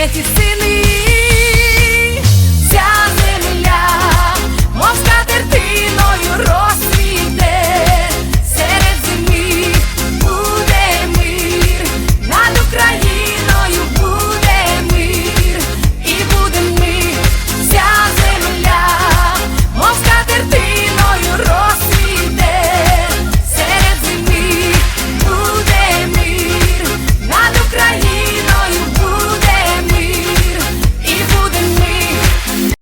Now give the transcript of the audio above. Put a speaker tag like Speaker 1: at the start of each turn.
Speaker 1: if you see.